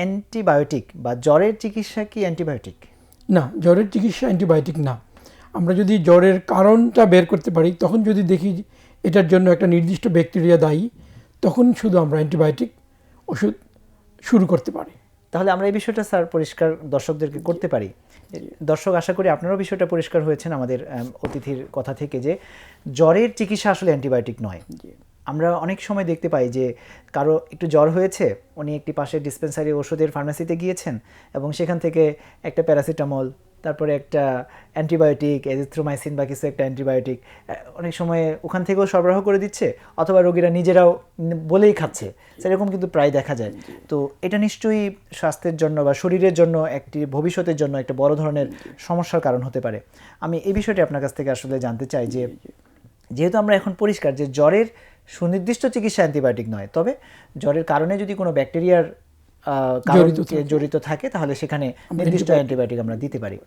Antibiotic বা জ্বরের চিকিৎসা কি অ্যান্টিবায়োটিক? না জ্বরের চিকিৎসা অ্যান্টিবায়োটিক না। আমরা যদি জ্বরের কারণটা বের করতে পারি তখন যদি দেখি এটার জন্য একটা নির্দিষ্ট ব্যাকটেরিয়া দায়ী তখন শুধু আমরা অ্যান্টিবায়োটিক ওষুধ শুরু করতে পারি। তাহলে আমরা এই বিষয়টা স্যার পরিষ্কার দর্শকদেরকে করতে পারি। দর্শক আশা করি আপনারাও বিষয়টা পরিষ্কার হয়েছেন আমাদের অতিথির কথা থেকে যে জ্বরের চিকিৎসা আসলে অ্যান্টিবায়োটিক নয়। আমরা অনেক সময় দেখতে পাই যে কারও একটু জ্বর হয়েছে উনি একটি পাশের ডিসপেন্সারি ওষুধের ফার্মেসিতে গিয়েছেন এবং সেখান থেকে একটা প্যারাসিটামল তারপরে একটা অ্যান্টিবায়োটিক এজিথ্রোমাইসিন বা কিছু একটা অ্যান্টিবায়োটিক অনেক সময় ওখান থেকেও সরবরাহ করে দিচ্ছে অথবা রোগীরা নিজেরাও বলেই খাচ্ছে। সেরকম কিন্তু প্রায় দেখা যায়। তো এটা নিশ্চয়ই স্বাস্থ্যের জন্য বা শরীরের জন্য একটি ভবিষ্যতের জন্য একটা বড় ধরনের সমস্যার কারণ হতে পারে। আমি এই বিষয়টি আপনার কাছ থেকে আসলে জানতে চাই যে যেহেতু আমরা এখন পরিষ্কার যে জ্বরের সুনির্দিষ্ট চিকিৎসা অ্যান্টিবায়োটিক নয় তবে জ্বরের কারণে যদি কোনো ব্যাকটেরিয়ার জড়িত থাকে। তাহলে সেখানে নির্দিষ্ট অ্যান্টিবায়োটিক আমরা দিতে পারি।